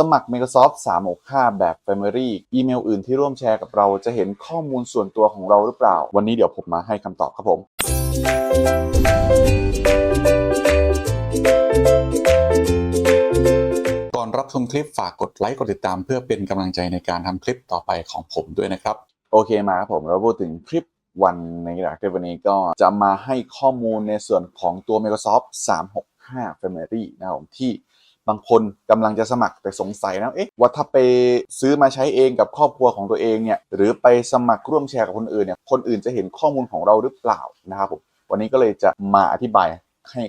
สมัคร Microsoft 365 แบบ Family อีเมลอื่นที่ร่วมแชร์กับเรา จะเห็นข้อมูลส่วนตัวของเราหรือเปล่า วันนี้เดี๋ยวผมมาให้คำตอบครับผม ก่อนรับชมคลิปฝากกดไลค์กดติดตาม เพื่อเป็นกำลังใจในการทำคลิปต่อไปของผมด้วยนะครับ โอเคมาครับผมเราพูดถึงคลิปวันในหลักคลิปวันนี้ก็จะมาให้ข้อมูลในส่วนของตัว Microsoft 365 Family นะครับผมที่ บางคนกำลังจะสมัครแต่สงสัยนะเอ๊ะว่าถ้าไปซื้อมาใช้เองกับครอบครัวของตัวเองเนี่ยหรือไปสมัครร่วมแชร์กับคนอื่นเนี่ยคนอื่นจะเห็นข้อมูลของเราหรือเปล่านะครับผมวันนี้ก็เลยจะมาอธิบายให้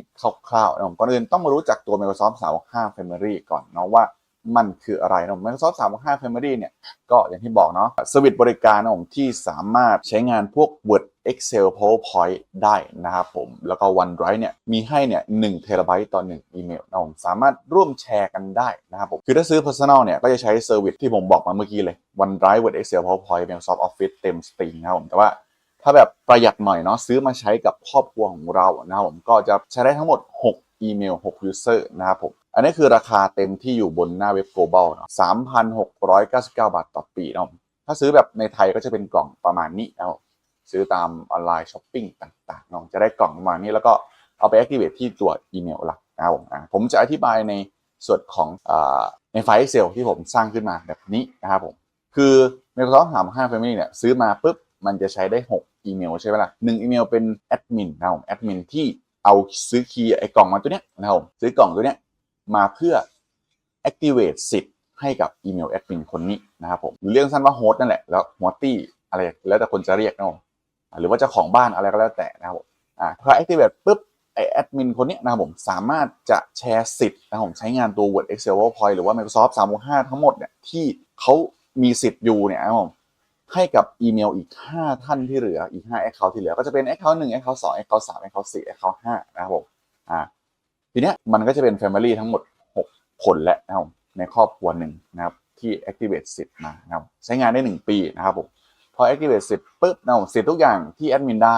คร่าวๆนะก่อนอื่นต้องมารู้จักตัว Microsoft 365 Family ก่อนเนาะว่ามันคืออะไรนะ Microsoft 365 Family เนี่ยก็อย่างที่บอกเนาะสวิตบริการนะผมที่สามารถใช้งานพวก Word Excel PowerPoint ได้นะครับผม แล้วก็ OneDrive เนี่ยมีให้เนี่ย1เทราไบต์ต่อ 1 อีเมลนะผมสามารถร่วมแชร์กันได้นะครับผม คือถ้าซื้อ Personal เนี่ยก็จะใช้เซอร์วิสที่ผมบอกมาเมื่อกี้เลย OneDrive Word Excel PowerPoint Microsoft Office เต็มสตรีมนะครับผม แต่ว่าถ้าแบบประหยัดหน่อยเนาะซื้อมาใช้กับครอบครัวของเรานะครับผมก็จะใช้ได้ทั้งหมด 6 อีเมล 6 user นะครับผมอันนี้คือราคาเต็มที่อยู่บนหน้าเว็บ global เนาะ3,699 บาทต่อปีนะครับผมถ้าซื้อแบบในไทยก็จะเป็นกล่องประมาณนี้นะครับ ซื้อตามออนไลน์ช้อปปิ้งต่างๆเนาะจะได้กล่องประมาณนี้แล้วก็เอาไป activate ที่ตัวอีเมลหลักนะครับผมผมจะอธิบายในส่วนของอในไฟล์ Excel ที่ผมสร้างขึ้นมาแบบนี้นะครับผมคือ Microsoft 365 Family เนี่ยซื้อมาปุ๊บมันจะใช้ได้ 6 อีเมลใช่ไหมล่ะหนึ่งอีเมลเป็นแอดมินนะครับผมแอดมินที่เอาซื้อคีย์ไอ้กล่องมาตัวเนี้ยนะครับผมซื้อกล่องตัวเนี้ยมาเพื่อ activate สิทธิ์ให้กับอีเมลแอดมินคนนี้นะครับผมหรือเรียกสั้นว่าโฮสต์นั่นแหละแล้วหัวตี้อะไรแล้วแต่คนจะเรียกนะครับผม หรือว่าเจ้าของบ้านอะไรก็แล้วแต่นะครับผมอ่าพอ activate ปุ๊บไอแอดมินคนนี้นะครับผมสามารถจะแชร์สิทธิ์นะครับผมใช้งานตัว Word Excel PowerPoint หรือว่า Microsoft 365 ทั้งหมดเนี่ยที่เขามีสิทธิ์อยู่เนี่ยนะครับผมให้กับอีเมลอีก 5 ท่านที่เหลืออีก 5 Account ที่เหลือก็จะเป็น Account 1 Account 2 Account 3 Account 4 Account 5นะครับผมอ่าทีเนี้ยมันก็จะเป็น Family ทั้งหมด 6 คนและนะครับในครอบครัวหนึ่งนะครับที่ activate สิทธิ์มานะครับใช้งานได้ 1 ปีนะครับผม พอ activate สิทธิ์ปุ๊บนะครับสิทธิ์ทุกอย่างที่แอดมินได้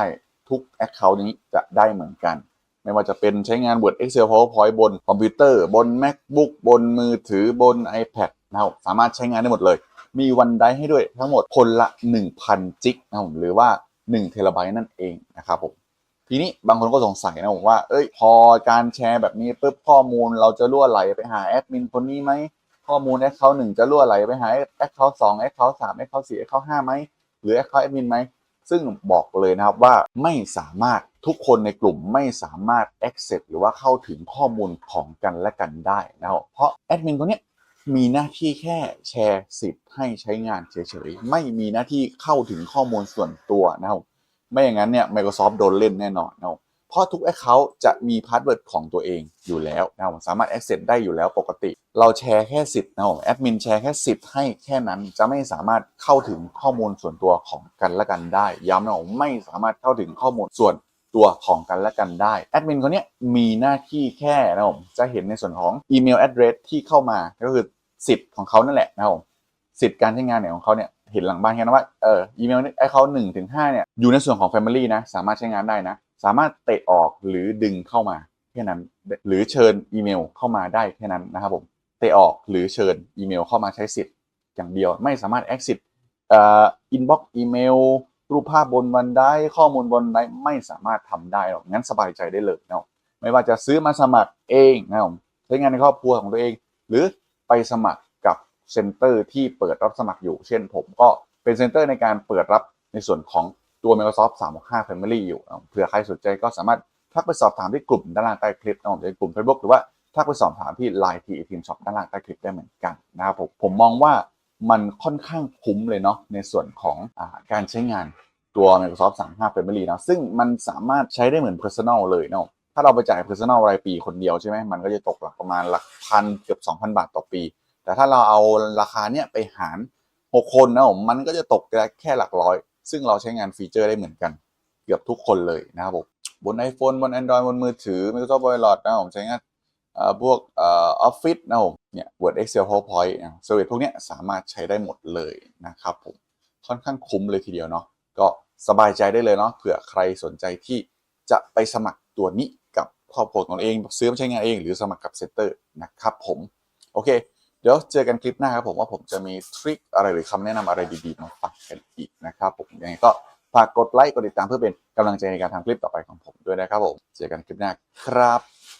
ทุก Account นี้จะได้เหมือนกัน ไม่ว่าจะเป็นใช้งาน Word Excel PowerPoint บนคอมพิวเตอร์บน MacBook บนมือถือบน iPad นะครับสามารถใช้งานได้หมดเลย มีวันไดให้ด้วยทั้งหมดคนละ 1,000 จิกนะผมหรือว่า1เทราไบต์นั่นเองนะครับผมทีนี้บางคนก็สงสัยนะผมว่าเอ้ยพอการแชร์แบบนี้ปุ๊บข้อมูลเราจะรั่วไหลไปหาแอดมินคนนี้ไหมข้อมูลแอคเคาท์หนึ่งจะรั่วไหลไปหาแอคเคาท์สองแอคเคาท์สามแอคเคาท์สี่แอคเคาท์ห้าไหม หรือแอคเคาท์แอดมินไหมซึ่งบอกเลยนะครับว่าไม่สามารถทุกคนในกลุ่มไม่สามารถ access หรือว่าเข้าถึงข้อมูลของกันและกันได้นะครับเพราะแอดมินคนนี้มีหน้าที่แค่แชร์สิทธิ์ให้ใช้งานเฉยๆ ไม่มีหน้าที่เข้าถึงข้อมูลส่วนตัวนะครับ ไม่อย่างนั้นเนี่ย Microsoft โดนเล่นแน่นอนนะครับ เพราะทุก Account จะมีพาสเวิร์ดของตัวเองอยู่แล้วนะครับสามารถ access ได้อยู่แล้วปกติ เราแชร์แค่สิทธิ์นะครับแอดมินแชร์แค่สิทธิ์ให้แค่นั้นจะไม่สามารถเข้าถึงข้อมูลส่วนตัวของกันและกันได้ ย้ำนะผมไม่สามารถเข้าถึงข้อมูลส่วนตัวของกันและกันได้แอดมินคนนี้มีหน้าที่แค่นะผมจะเห็นในส่วนของอีเมล address ที่เข้ามาก็คือสิทธิ์ของเขานั่นแหละนะครับผมสิทธิ์การใช้งานเนี่ยของเขาเนี่ยเห็นหลังบ้านแค่นั้นว่าเอออีเมลไอเขาหนึ่งถึงห้าเนี่ยอยู่ในส่วนของ Family นะสามารถใช้งานได้นะ สามารถเตะออกหรือดึงเข้ามาแค่นั้น หรือเชิญอีเมลเข้ามาได้แค่นั้นนะครับผมเตะออกหรือเชิญอีเมลเข้ามาใช้สิทธิ์อย่างเดียว ไม่สามารถ exit เอ่อ inbox อีเมลรูปภาพบนวันได้ข้อมูลบนไดไม่สามารถทำได้หรอกงั้นสบายใจได้เลยนะไม่ว่าจะซื้อมาสมัครเองนะครับใช้งานในครอบครัวของตัวเอง หรือไปสมัครกับเซ็นเตอร์ที่เปิดรับสมัครอยู่ เช่นผมก็เป็นเซ็นเตอร์ในการเปิดรับในส่วนของ ตัว Microsoft 365 Family อยู่เผื่อใครสนใจก็สามารถทักไปสอบถามที่กลุ่มด้านล่างใต้คลิปนะผมในกลุ่ม Facebook หรือว่าทักไปสอบถามที่ Line T Team Shop ด้านล่างใต้คลิปได้เหมือนกันนะครับผมผมมองว่ามันค่อนข้างคุ้มเลยเนาะในส่วนของอการใช้งานตัว Microsoft 365 Family นะซึ่งมันสามารถใช้ได้เหมือน Personal เลยเนาะถ้าเราไปจ่าย Personal รายปีคนเดียวใช่ไหมมันก็จะตกหลักประมาณหลักพันเกือบ 2,000 บาทต่อปี แต่ถ้าเราเอาราคาเนี้ยไปหาร 6 คนนะผมมันก็จะตกแค่หลักร้อย ซึ่งเราใช้งานฟีเจอร์ได้เหมือนกัน เกือบทุกคนเลยนะครับผมบน iPhone บน Android บนมือถือ Microsoft Word นะผมใช้งานพวกออฟฟิศนะผมเนี่ย Word Excel PowerPoint เซอร์วิสพวกเนี้ยสามารถใช้ได้หมดเลยนะครับผมค่อนข้างคุ้มเลยทีเดียวเนาะก็สบายใจได้เลยเนาะเผื่อใครสนใจที่จะไปสมัครตัวนี้กับครอบครัวของตัวเอง ซื้อมาใช้งานเองหรือสมัครกับเซ็นเตอร์นะครับผม โอเค เดี๋ยวเจอกันคลิปหน้าครับผมว่าผมจะมีทริคอะไรหรือคำแนะนำอะไรดีๆมาฝากกันอีกนะครับผมยังไงก็ฝากกดไลค์กดติดตามเพื่อเป็นกำลังใจในการทำคลิปต่อไปของผมด้วยนะครับผม เจอกันคลิปหน้าครับ